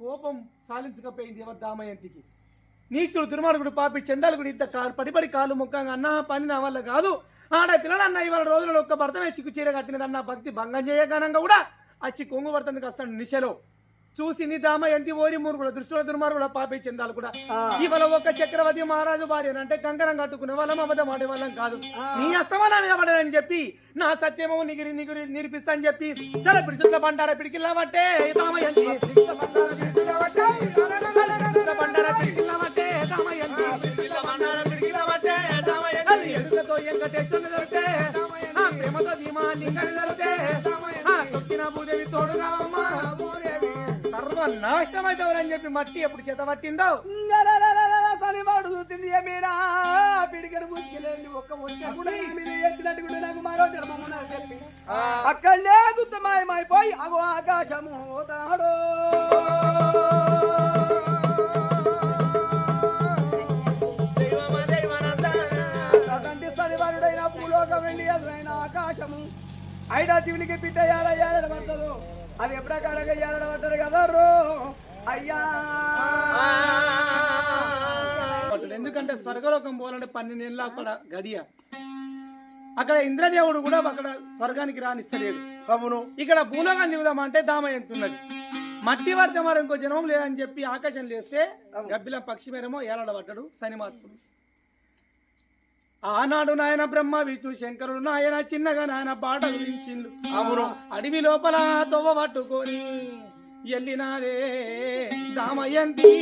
కోపం సాలించకపోయింది ఎవరు దామయంతికి? నీచుడు దుర్మార్గుడు పాపి చెండాలుగుడు ఇంత కాలు పడిపడి కాలు ముఖంగా అన్న పని నా వల్ల కాదు. ఆడ పిల్లలన్న ఇవాళ రోజులలో ఒక్క భర్తనే చిక్కు చీర కట్టినదన్న భక్తి భంగం చేయగానంగా కూడా అచ్చి కొంగు పడుతుంది వస్తాడు నిశలో. చూసింది దామయంతి ఓరి మూరుగుడు దృష్టిలో దుర్మార్గుడు పాపి చెందాలు కూడా. ఇవాళ ఒక చక్రవర్తి మహారాజు భార్య అంటే కంకరం కట్టుకునే వాళ్ళం అబద్ధం ఆడే వాళ్ళం కాదు నీ అస్తమాన పడదని చెప్పి నా సత్యము నిగిరి నిగిరి నిరూపిస్తా అని చెప్పి చాలా పిడుచుట్ల బండార పిడికిల్లా బట్టే దామయంతి బండార పిడికిల్లా బట్టే దామయంతి అది ఎరుకతో వెంకటేశ్వరుని దొరికితే, ఆ ప్రేమతో భీమాలింగాన్ని దొరికితే, ఆ తొక్కిన భూదేవి తోడుగా అమ్మ. భూదేవి. సర్వనాశనమైతవరని చెప్పి మట్టి ఎప్పుడు చేత పట్టిందో? చూసింది ఏమీరా పిడికలు ముసుకెళ్ళి ఒక్క ముసుక కూడా మీద ఎత్తినట్టు కూడా నాకు మరో ధర్మము నాకు చెప్పి. అక్కడలే గుత్తమాయమైపోయి అగో ఆకాశము తాడో. భూలోకం వెళ్ళి అదునైన ఆకాశము. అయినా శివునికి బిడ్డ ఏడ ఏడబడతాడు అది ఏ ప్రకారంగా ఏడబడతాడు కదా రో? అయ్యా. ఎందుకంటే స్వర్గలోకం పోవాలంటే పన్నెండు ఏళ్ళ అక్కడ గడియ అక్కడ ఇంద్రదేవుడు కూడా అక్కడ స్వర్గానికి రానిస్తలేడు. అవును. ఇక్కడ భూలోకం దిగుదామంటే దామ ఎంతున్నది. మట్టి పడితే మరి ఇంకో జన్మం లేదని చెప్పి ఆకాశం లేస్తే గబ్బిలం పక్షి మేరమో ఏలాడబడ్డాడు శనిమాత్ముడు. ఆనాడు నాయన బ్రహ్మ విష్ణు శంకరుడు నాయన చిన్నగా నాయన పాట గురించిండు అవును. అడవి లోపల తొవ్వ పట్టుకొని ఎల్లినారే దామయంతి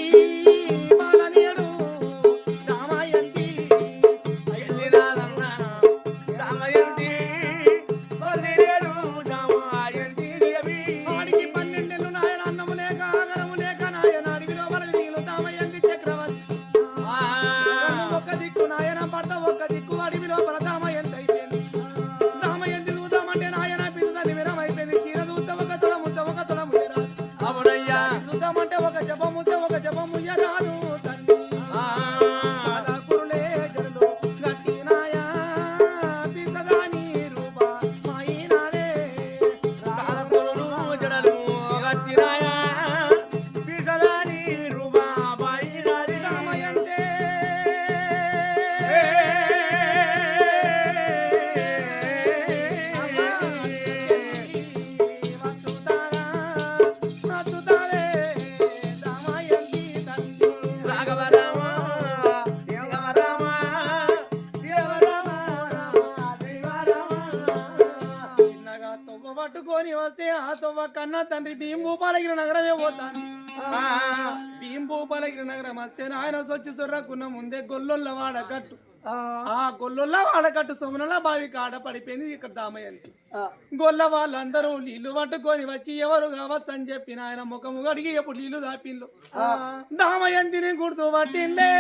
నగరమే పోతాను భీంభూపాలగిరి నగరం వస్తే నాయన సొచ్చి సొర్రకున్న ముందే గొల్లొల్ల వాడకట్టు. ఆ. గొల్లొల్ల వాడకట్టు సోమనల బావి కాడ పడిపోయింది ఇక్కడ దామయంతి. గొల్ల వాళ్ళందరూ నీళ్ళు పట్టుకొని వచ్చి ఎవరు కావచ్చు అని చెప్పి నాయన ముఖము అడిగి ఎప్పుడు నీళ్ళు దాపిల్లు దామయంతిని గుర్తు పట్టిండే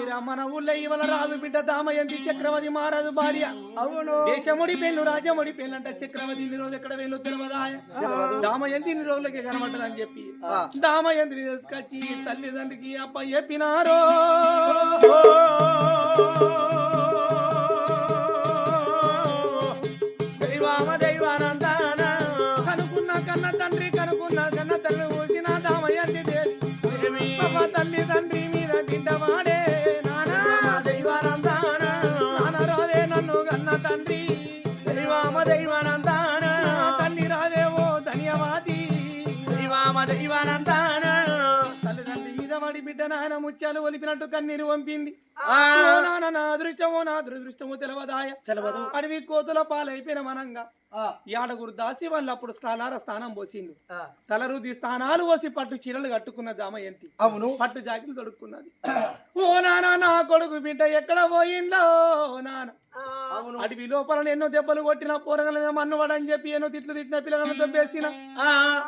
ఏమిరా మన ఊళ్ళో రాజు బిడ్డ దామయంతి చక్రవర్తి మహారాజు భార్య. అవును. దేశముడి పెళ్ళు రాజముడి పెళ్ళు అంటే చక్రవర్తి. ఇన్ని రోజులు ఎక్కడ వెళ్ళు తెలియదాయ దామయంతి ఇన్ని రోజులకి కనబడ్డది అని చెప్పి దామయంతిని తీసుకొచ్చి తల్లిదండ్రికి అప్ప చెప్పినారో. కనుకున్న తల్లిదండ్రి మీద వాడి బిడ్డ నాయన ముత్యాలు ఒలిపినట్టు కన్నీరు పంపింది నాన్న నా అదృష్టమో నా దురదృష్టమో తెలవదాయ. తెలవదు. అడవి కోతుల పాలైపోయిన మనంగా. ఏడగురు దాసి వాళ్ళు అప్పుడు స్థానాల స్థానం పోసింది తలరుది స్థానాలు పోసి పట్టు చీరలు కట్టుకున్న దామయంతి అవును. పట్టు జాకెట్లు తొడుక్కున్నది. ఓ నాన్న నా కొడుకు బిడ్డ ఎక్కడ పోయిందో? నాన్న. అవును అడవి లోపల ఎన్నో దెబ్బలు కొట్టిన పోరగల మన్నువాడని చెప్పి ఎన్నో తిట్లు తిట్టిన పిల్లగాలను దెబ్బేసిన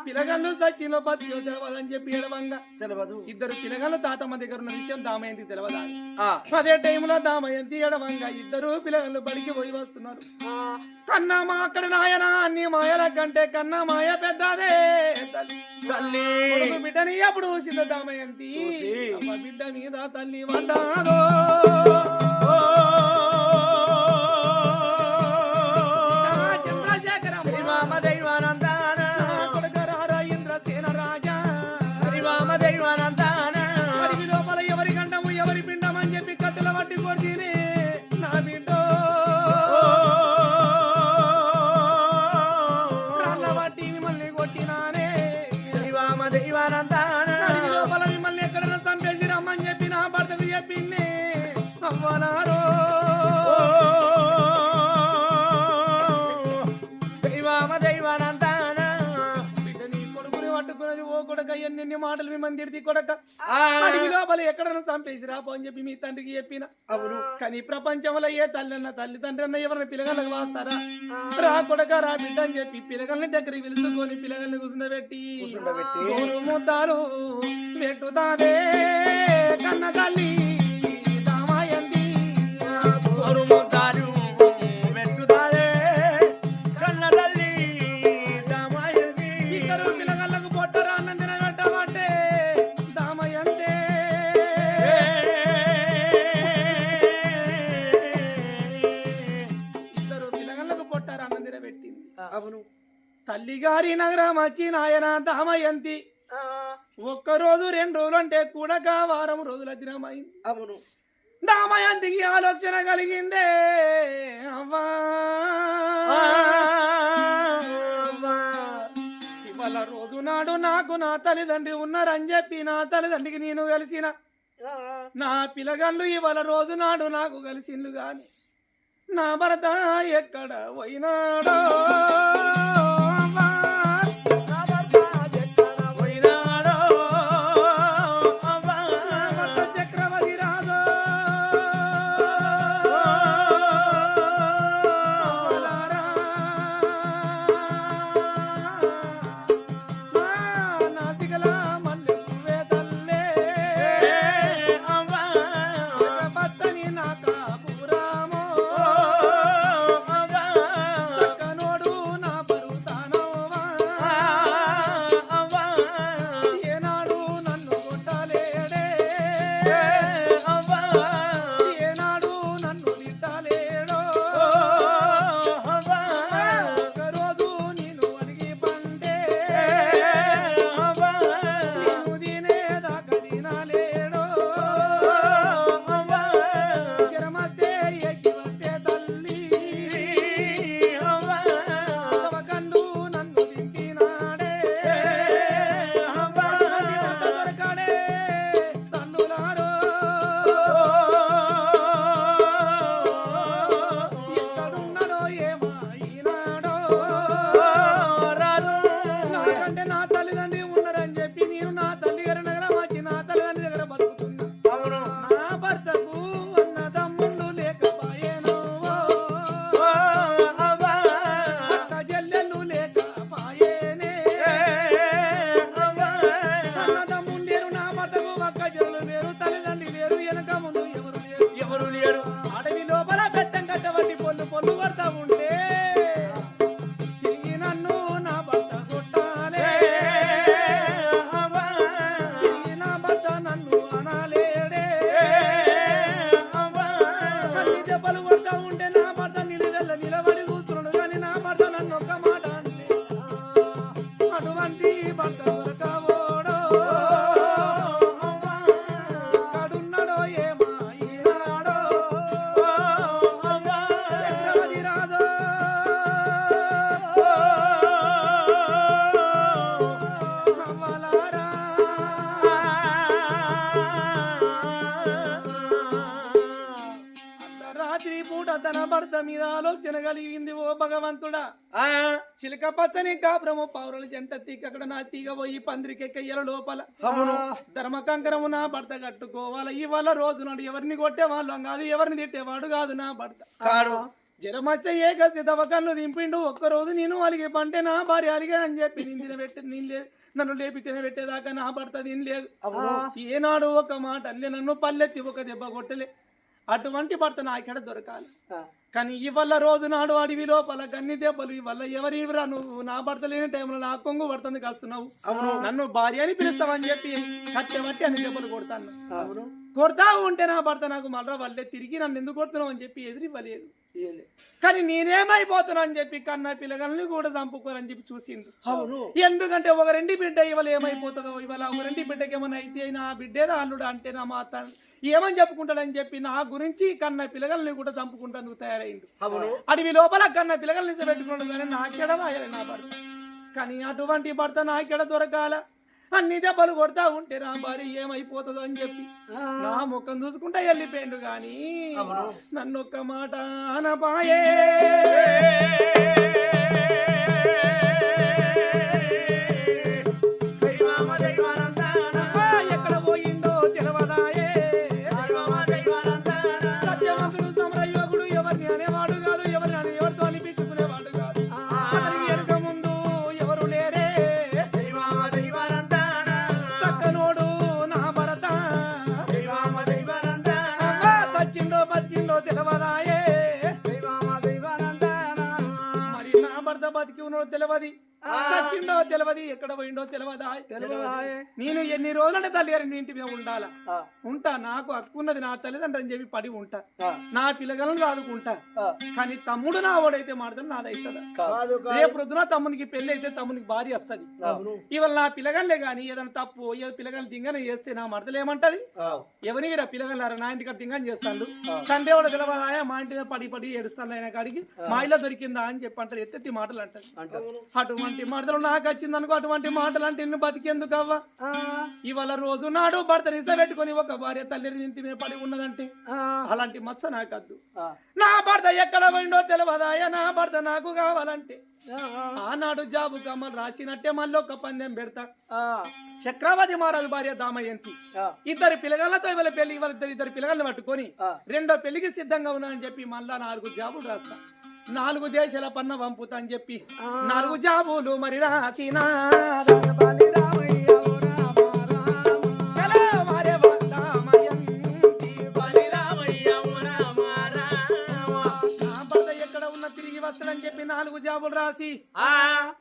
పిల్లగాళ్ళు సచ్చిలో బతిలో తెలవదని చెప్పి ఎడవంగా తెలవదు. ఇద్దరు పిల్లగాళ్ళు తాతమ్మ దగ్గర ఉన్న విషయం దామయంతి తెలవదా? అదే టైంలో దామయంతి ఎడవంగా ఇద్దరు పిల్లగాళ్ళు బడికి పోయి వస్తున్నారు. కన్నా మా అక్కడ నాయన అన్ని మాయల కంటే కన్నా మాయ పెద్దదే. తల్లి. బిడ్డని అప్పుడు చూసిందో దామయంతి బిడ్డ మీద తల్లి పడ్డాదో అని చెప్పి కట్టెల ఎన్ని మాటలు మిమ్మల్ని తిడితే కొడక? ఆ, అడవి లోపల ఎక్కడైనా చంపేసి రాపో అని చెప్పి మీ తండ్రికి చెప్పిన. అవును. కానీ ప్రపంచంలో ఏ తల్లి అన్న తల్లిదండ్రి అన్న ఎవరిని పిల్లగాళ్ళకి వాస్తారా? రా కొడక రా బిడ్డ అని చెప్పి పిల్లగాళ్ళని దగ్గరికి పిలుచుకొని పిల్లగాళ్ళని కూర్చుండబెట్టి ముద్దాలు వెట్టుతాదే కన్న తల్లి. తల్లిగారి నగరం వచ్చి నాయన దామయంతి ఒక్క రోజు రెండు రోజులు అంటే కూడా వారం రోజుల దినమైంది అవును. దామయంతికి ఆలోచన కలిగిందే. అవ్వా. ఇవాళ రోజు నాడు నాకు నా తల్లిదండ్రి ఉన్నారని చెప్పి నా తల్లిదండ్రికి నేను కలిసిన. నా పిల్లగాళ్ళు ఇవాళ రోజు నాడు నాకు కలిసిండ్లు గాని నా భర్త ఎక్కడ పోయినాడో? పచ్చని నా పూట తన భర్త మీద ఆలోచన కలిగింది ఓ భగవంతుడా. చిలక పచ్చని కాపురము పౌరుల జంట తీగ అక్కడ నా తీగ పోయి పందిరికెక్కయ్యల లోపల. అవును. ధర్మ కంకరము నా భర్త కట్టుకోవాలి. ఇవాళ రోజు నాడు ఎవరిని కొట్టేవాళ్ళం? కాదు ఎవరిని తిట్టేవాడు కాదు నా భర్త. కాడు. జ్వరమచ్చ ఏ గసి దవకన్ను దింపిండు. ఒక్కరోజు నేను అలిగే పంటే నా భార్య అలిగానని చెప్పి నేను తినబెట్టి నేను లేదు నన్ను లేపి తినబెట్టేదాకా నా భర్త తినలేదు. ఏనాడు ఒక మాట అల్లే నన్ను పల్లెత్తి ఒక దెబ్బ కొట్టలే. అటువంటి భర్త నాకెడ దొరకాలి. కానీ ఇవల్ల రోజు నాడు అడవి లోపల గన్ని దెబ్బలు ఇవల్ల ఎవరివరా నువ్వు నా భర్త లేని టైంలో నా కొంగు పడుతుంది కాస్తున్నావు. నన్ను భార్య అని పిలుస్తావని చెప్పి కట్టెబట్టి అన్ని దెబ్బలు కొడతాను. అవును. కొడతా ఉంటే నా భర్త నాకు మళ్ళా వాళ్ళే తిరిగి నన్ను ఎందుకు కొడుతున్నావు అని చెప్పి ఎదిరివ్వలేదు. కానీ నేనేమైపోతున్నా అని చెప్పి కన్న పిల్లగాలని కూడా చంపుకోరని చెప్పి చూసిండు. అవును. ఎందుకంటే ఒక రెండి బిడ్డ ఇవాళ ఏమైపోతుందో ఇవాళ ఒక రెండి బిడ్డకి ఏమైనా అయితే నా బిడ్డేదా అల్లుడు అంటే నా మాత ఏమని చెప్పుకుంటాడని చెప్పి నా గురించి కన్న పిల్లగాలని కూడా చంపుకుంటాను తయారైండు అవును. అడవి లోపల కన్న పిల్లగాలని పెట్టుకున్నాడు కానీ నాకెడ వాయాలి నా భర్త కానీ అటువంటి భర్త నాకెడ దొరకాల. అన్ని దెబ్బలు కొడతా ఉంటే నా భార్య ఏమైపోతుందో అని చెప్పి నా ముఖం చూసుకుంటా వెళ్ళిపోయిండు కానీ నన్ను ఒక్క మాట అనపాయే. పోయిండో తెలియదా తెలియదాయే. నేను ఎన్ని రోజులంటే తల్లి గారి ఇంటి మీద ఉండాలా? ఉంటా నాకు హక్కున్నది నా తల్లిదండ్రులు చెప్పి పడి ఉంటా. నా పిల్లలను రాదుకుంటా. కానీ తమ్ముడు నా వాడైతే మాత్రం నాదైతుందా. రేపు పొద్దున తమ్మునికి పెళ్ళి అయితే తమ్మునికి భార్య వస్తది. ఇవాళ నా పిల్లగాళ్ళే కానీ ఏదైనా తప్పు ఏదో పిల్లగాళ్ళు దింగన చేస్తే నా మడతలు ఏమంటది? ఎవరి రా పిల్లగాళ్ళారా నా ఇంటికి దింగని చేస్తాడు? తండ్రి వాడు తెలవాలా మా ఇంటి మీద పడి పడి ఏడుస్తాను ఆయన కాడికి? మా ఇల్లు దొరికిందా అని చెప్పి అంటారు. ఎత్తెత్తి మాటలు అంటారు. అటువంటి మాటలు నాకు వచ్చింది అనుకో అటువంటి మాటలు అంటే నిన్ను బతికేందుకు అవ్వ ఇవాళ రోజు నాడు భర్త పెట్టుకొని ఒక భార్య తల్లి ఇంటి మీద పడి ఉన్నదంటే అలాంటి మచ్చ నాకద్దు. నా భర్త ఎక్కడ పోయిండో తెలియదాయ నా భర్త నాకు కావాలంటే. ఆనాడు జాబు కమ్మలు రాసినట్టే మళ్ళీ ఒక పందెం పెడతా. చక్రవర్తి మహారాజు భార్య దామయంతి. ఇద్దరు పిల్లగాళ్ళతో ఇవాళ పెళ్ళి ఇవాళ ఇద్దరు ఇద్దరు పిల్లగాళ్ళని పట్టుకొని. రెండో పెళ్ళికి సిద్ధంగా ఉన్నా అని చెప్పి మళ్ళా నాలుగు జాబులు రాస్తా. నాలుగు దేశాల పన్న పంపుతా అని చెప్పి నాలుగు జాబులు మరి రాసినా. నాలుగు జాబులు రాసి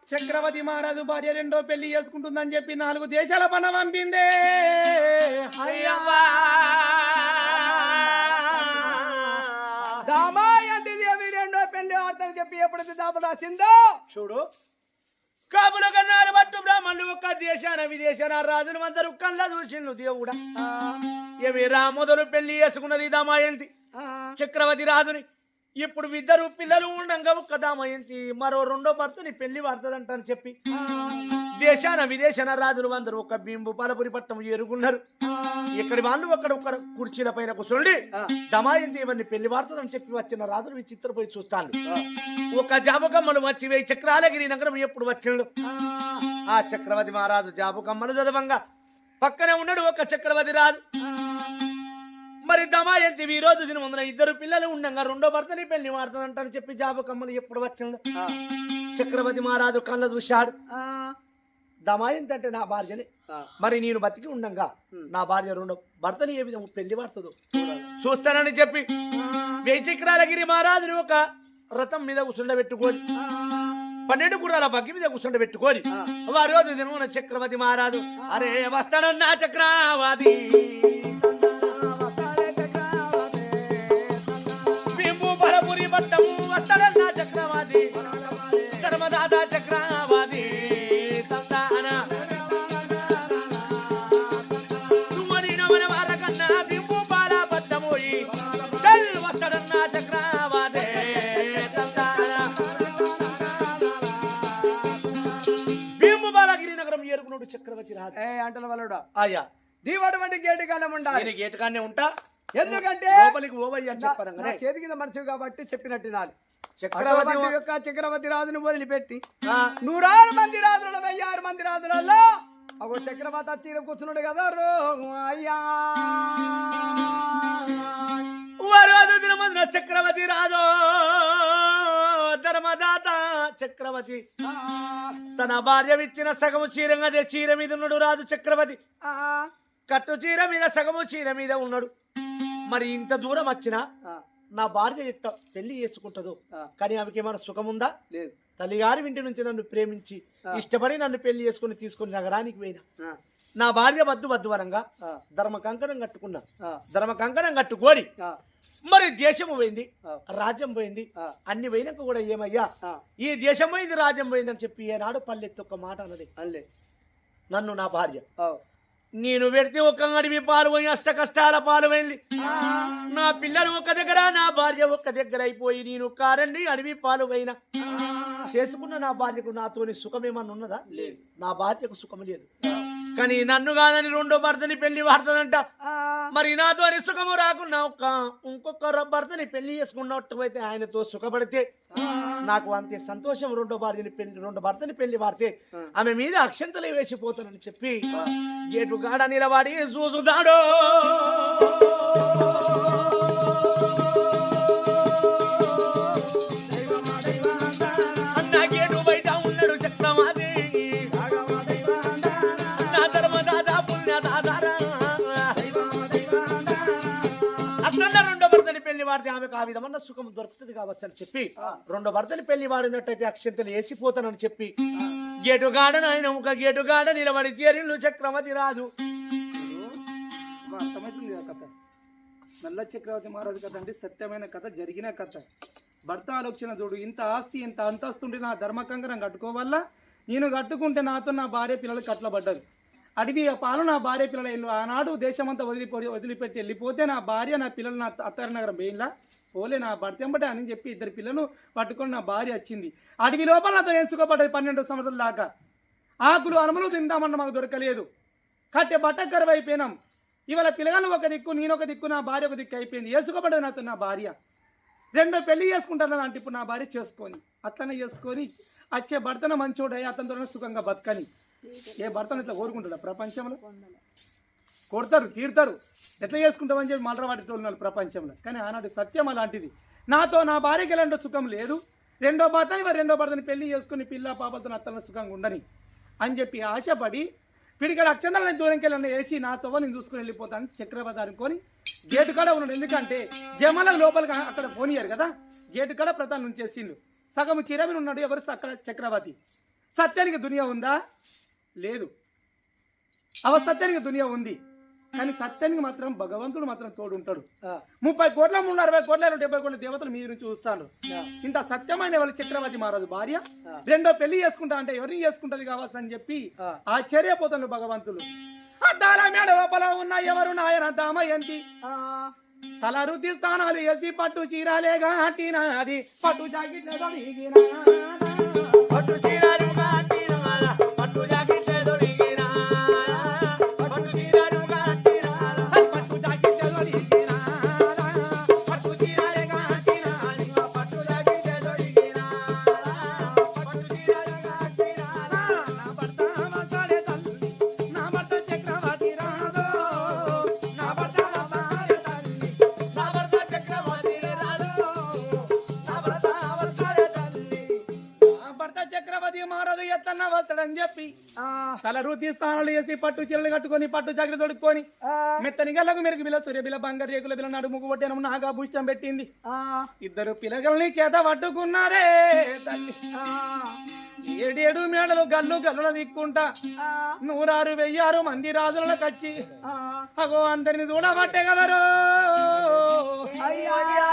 చక్రవర్తి మహారాజు భార్య రెండో పెళ్ళి చేసుకుంటుందని చెప్పి నాలుగు దేశాల పన్న పంపిందే. దామాయంతి దేవి రెండో పెళ్ళి వార్తలు చెప్పి ఎప్పుడైతే దాప రాసిందో? చూడు. కాపుల కన్నారు మట్టు బ్రాహ్మణులు ఒక్క దేశాన విదేశాన రాజులు అందరూ కళ్ళ చూసిండు దేవుడా. ఆ, ఏమి రా మొదలు పెళ్ళి చేసుకున్నది దామాయంతి. ఆ, చక్రవర్తి రాజుని ఇప్పుడు ఇద్దరు పిల్లలు ఉండంగా ఒక్క దామయంతి మరో రెండో భర్తని పెళ్ళి పడుతుందంటని చెప్పి. ఆ, దేశాన విదేశాన రాజులు అందరూ ఒక బింబు పలపురి పట్టం ఎరుగున్నారు ఇక్కడి వాళ్ళు అక్కడ ఒక కుర్చీల పైన కూర్చోండి. దమాయింది ఇవన్నీ పెళ్ళి వాడుతుందని చెప్పి వచ్చిన రాజులు విచిత్రపోయి చూస్తాను ఒక జాబకమ్మలు వచ్చి వెయ్యి చక్రాలగిరి నగరం ఎప్పుడు వచ్చిండు? ఆ, ఆ చక్రవర్తి మహారాజు జాబకమ్మలు చదవంగా పక్కనే ఉన్నాడు ఒక చక్రవర్తి రాజు. మరి దమాయంతి ఈ రోజు దిన ఇద్దరు పిల్లలు ఉండగా రెండో భర్తని పెళ్ళి మారుతుందంటని చెప్పి జాబకమ్మలు ఎప్పుడు వచ్చిండు ఆ, చక్రవర్తి మహారాజు కళ్ళ చూశాడు. దమాయంతి అంటే నా భార్యని. మరి నేను బతికి ఉండంగా నా భార్య రెండో భర్తని ఏ విధంగా పెళ్ళి పడుతుందో చూస్తానని చెప్పి వెయ్యి చక్రాలగిరి మహారాజుని ఒక రథం మీద కూర్చుండబెట్టుకోని పన్నెండు గుర్రాల బగ్గి మీద కూర్చుండబెట్టుకోని వారి రోజు దినమున చక్రవర్తి మహారాజు అరే వస్తాడన్నా చక్రవాది అంటల వలుడా? ఆయా దీవటువంటి గేటు కాలం ఉండాలి. నేను గేటుగానే ఉంటా? ఎందుకంటే లోపలికి ఓవయ్య అని నా చేతి కింద మనిషి కాబట్టి చెప్పినట్టు వినాలి. చక్రవర్తి యొక్క చక్రవర్తి రాజును వదిలిపెట్టి నూరారు మంది రాజుల వెయ్యారు మంది రాజులలో ఒక చక్రవర్తి వచ్చి ఈడ కూర్చున్నాడు కదా అయ్యా. దినమందున చక్రవర్తి రాజు ధర్మదాత చక్రవర్తి. తన భార్య ఇచ్చిన సగము చీరంగా అదే చీర మీద ఉన్నాడు రాజు చక్రవర్తి. కట్టు చీర మీద సగము చీర మీద ఉన్నాడు. మరి ఇంత దూరం వచ్చినా నా భార్య యొక్క పెళ్ళి చేసుకుంటుందో. కానీ ఆమెకి ఏమైనా సుఖం ఉందా? లేదు. తల్లిగారి ఇంటి నుంచి నన్ను ప్రేమించి. ఇష్టపడి నన్ను పెళ్ళి చేసుకుని తీసుకుని నగరానికి పోయినా. నా భార్య వద్దు వద్దు వరంగా ఆ, ధర్మ కంకణం కట్టుకున్నా. ధర్మ కంకణం కట్టుకొని మరి దేశము పోయింది. రాజ్యం పోయింది. అన్ని పోయినాక కూడా ఏమయ్యా? ఈ దేశం పోయింది రాజ్యం పోయింది అని చెప్పి ఏనాడు పల్లెత్తి ఒక్క మాట అన్నది అల్లే నన్ను నా భార్య. నేను పెడితే ఒక్క అడవి పాలు పోయి అష్ట కష్టాల పాలు పోయింది నా పిల్లలు ఒక దగ్గర నా భార్య ఒక్క దగ్గర అయిపోయి నేను కారండి అడవి పాలు పోయినా చేసుకున్న నా భార్యకు నాతోని సుఖం ఏమన్నా ఉన్నదా? లేదు. నా భార్యకు సుఖం లేదు. కానీ నన్ను కాదని రెండో భర్తని పెళ్ళి వాడుతుందంట ఆ, మరి నాతోని సుఖము రాకున్నా ఒక్క ఇంకొక భర్తని పెళ్ళి చేసుకున్నట్టు ఆయనతో సుఖపడితే నాకు అంతే సంతోషం రెండో భార్యని పెళ్ళి రెండో భర్తని పెళ్ళి వాడితే ఆమె మీద అక్షంతలు వేసిపోతానని చెప్పి గేటు గాడ నిలబడి చూసుదాడో పెళ్ళి వాడితే ఆమెకు ఆ విధమన్న సుఖం దొరుకుతుంది కావచ్చు అని చెప్పి రెండో భర్తని పెళ్ళి వాడినట్టయితే అక్షంతలు వేసిపోతానని చెప్పి గేటుగాడ నాయన ఒక గేటుగాడ నిలబడి చక్రమతి రాజు ఇప్పుడు అర్థమవుతుంది ఆ కథ. నల్ల చక్రవర్తి మహారాజు కథ అంటే సత్యమైన కథ జరిగిన కథ. భర్త ఆలోచన చూడు ఇంత ఆస్తి ఇంత అంతస్తుంటే నా ధర్మకంకరం కట్టుకోవల్ల నేను కట్టుకుంటే నాతో నా భార్య పిల్లలు కట్లబడ్డరు అడివి పాలు నా భార్య పిల్లలు ఆనాడు దేశమంతా వదిలిపోయి వదిలిపెట్టి వెళ్ళిపోతే నా భార్య నా పిల్లలు నా అత్తారి నగరం బెయిన్లా పోలే నా భర్తెంబటే అని చెప్పి ఇద్దరు పిల్లలు పట్టుకొని నా భార్య వచ్చింది. అడవి లోపల నాతో ఎంచుకోబడ్డది పన్నెండు సంవత్సరాల దాకా. ఆకులు అనుమలు తిందామన్న మాకు దొరకలేదు. కట్టె బట్ట కరువు అయిపోయినాం ఇవాళ పిల్లగాను ఒక దిక్కు నేను ఒక దిక్కు నా భార్య ఒక దిక్కు అయిపోయింది. వేసుకోబడ్డది నాతో నా భార్య. రెండో పెళ్ళి చేసుకుంటాను అంటే ఇప్పుడు నా భార్య చేసుకొని అట్లనే చేసుకొని వచ్చే భర్తన మంచోడై అతనితో సుఖంగా బతకని. ఏ భర్తను ఇట్లా కోరుకుంటాడా ప్రపంచంలో? కొడతారు తీడతారు ఎట్లా చేసుకుంటామని చెప్పి మళ్ళీ వాటితో ప్రపంచంలో. కానీ ఆనాటి సత్యం అలాంటిది. నాతో నా భార్యకి ఎలాంటి సుఖం లేదు. రెండో భర్తని మరి రెండో భర్తని పెళ్ళి చేసుకుని పిల్ల పాపలతో అతను సుఖంగా ఉండని అని చెప్పి ఆశపడి పిడికడ అక్షంతలని దూరంకి వెళ్ళిన వేసి నాతో నేను చూసుకుని వెళ్ళిపోతాను చక్రవర్తి అనుకొని గేటు కాడ ఉన్నాడు. ఎందుకంటే జమల లోపలికి అక్కడ పోనీయారు కదా. గేటు కాడ ప్రధాని ఉంచేసిండు సగం చిరమిని ఉన్నాడు. ఎవరు అక్కడ చక్రవర్తి. సత్యానికి దునియా ఉందా? లేదు. అవ సత్యానికి దునియా ఉంది. కానీ సత్యానికి మాత్రం భగవంతుడు మాత్రం తోడు ఉంటాడు. ముప్పై కోట్ల మూడు అరవై కోట్ల డెబ్బై కోట్ల దేవతలు మీ నుంచి చూస్తాను ఇంత సత్యమైన వాళ్ళ చక్రవర్తి మహారాజు భార్య? రెండో పెళ్ళి చేసుకుంటా అంటే ఎవరిని చేసుకుంటది కావచ్చు అని చెప్పి. ఆశ్చర్యపోతాను భగవంతులు. అద్దాల మేడ లోపల ఉన్న ఎవరు నాయన దామయంతి? తల రుద్ది స్థానాలు వేసి పట్టు చీరాలే గాటినాది. పట్టు తొడిగినా. పట్టు చెప్పి తల స్థానాలు వేసి పట్టు చీరలు కట్టుకొని పట్టు జాకెట్ తొడుక్కొని మెత్తని గల్లకు మెరుగు బిల్ల సూర్య బిల్ల బంగారు రేకుల బిల్ల నడుముకు కొట్టాను నాగా భూష్టం పెట్టింది. ఇద్దరు పిల్లగల్ని చేత పట్టుకున్నారే తల్లి. ఏడేడు మేడలు గల్లు గల్లుల దిక్కుంటా. నూరారు వెయ్యారు మంది రాజుల కచ్చి. అగో అందరిని చూడబట్టగలరు అయ్యయ్యా.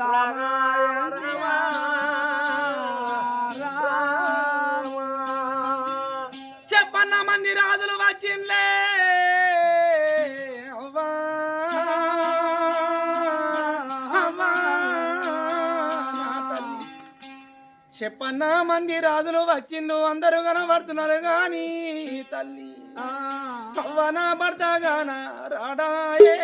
రామాయణ చెప్పన్న మంది రాజులు వచ్చిండు అందరూ కనబడుతున్నారు గాని తల్లి. అవ్వన భర్త గాన రాడాయే.